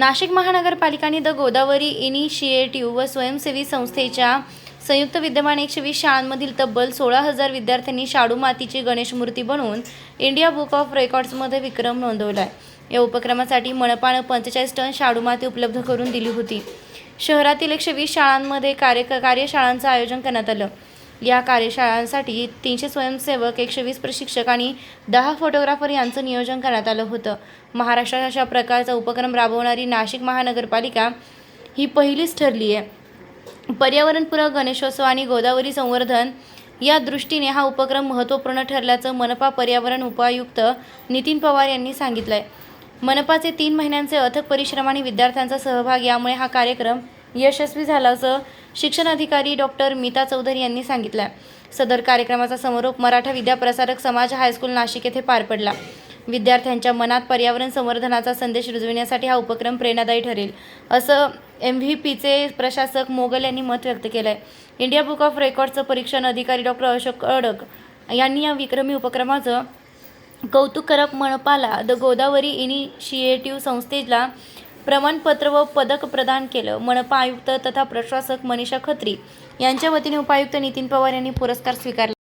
नाशिक महानगरपालिकाने the Godavari initiative व स्वयंसेवी संस्थेच्या संयुक्त विद्यमान एकशे वीस शाळांमधील तब्बल सोळा हजार विद्यार्थ्यांनी शाडू मातीची गणेश मूर्ती बनवून इंडिया बुक ऑफ रेकॉर्ड्समध्ये विक्रम नोंदवला आहे या उपक्रमासाठी मनपानं पंचेचाळीस टन शाडू माती उपलब्ध करून दिली होती. शहरातील एकशे वीस शाळांमध्ये कार्य कार्यशाळांचं आयोजन करण्यात आलं. या कार्यशाळांसाठी तीनशे स्वयंसेवक एकशे वीस प्रशिक्षक आणि दहा फोटोग्राफर यांचं नियोजन करण्यात आलं होतं. महाराष्ट्रात अशा प्रकारचा उपक्रम राबवणारी नाशिक महानगरपालिका ही पहिलीच ठरली आहे. पर्यावरणपूरक गणेशोत्सव आणि गोदावरी संवर्धन या दृष्टीने हा उपक्रम महत्त्वपूर्ण ठरल्याचं मनपा पर्यावरण उपायुक्त नितीन पवार यांनी सांगितलं आहे मनपाचे तीन महिन्यांचे अथक परिश्रम आणि विद्यार्थ्यांचा सहभाग यामुळे हा कार्यक्रम यशस्वी झाल्याचं शिक्षण अधिकारी डॉक्टर मीता चौधरी यांनी सांगितलं आहे सदर कार्यक्रमाचा समारोप मराठा विद्याप्रसारक समाज हायस्कूल नाशिक येथे पार पडला. विद्यार्थ्यांच्या मनात पर्यावरण संवर्धनाचा संदेश रुजविण्यासाठी हा उपक्रम प्रेरणादायी ठरेल असं एम व्ही पीचे प्रशासक मोगल यांनी मत व्यक्त केलं आहे इंडिया बुक ऑफ रेकॉर्डचं परीक्षण अधिकारी डॉक्टर अशोक अडक यांनी या विक्रमी उपक्रमाचं कौतुक करत मनपाला द गोदावरी इनिशिएटिव्ह संस्थेला प्रमाणपत्र व पदक प्रदान केलं. मनपा आयुक्त तथा प्रशासक मनीषा खत्री यांच्या वतीने उपायुक्त नितीन पवार यांनी पुरस्कार स्वीकारला.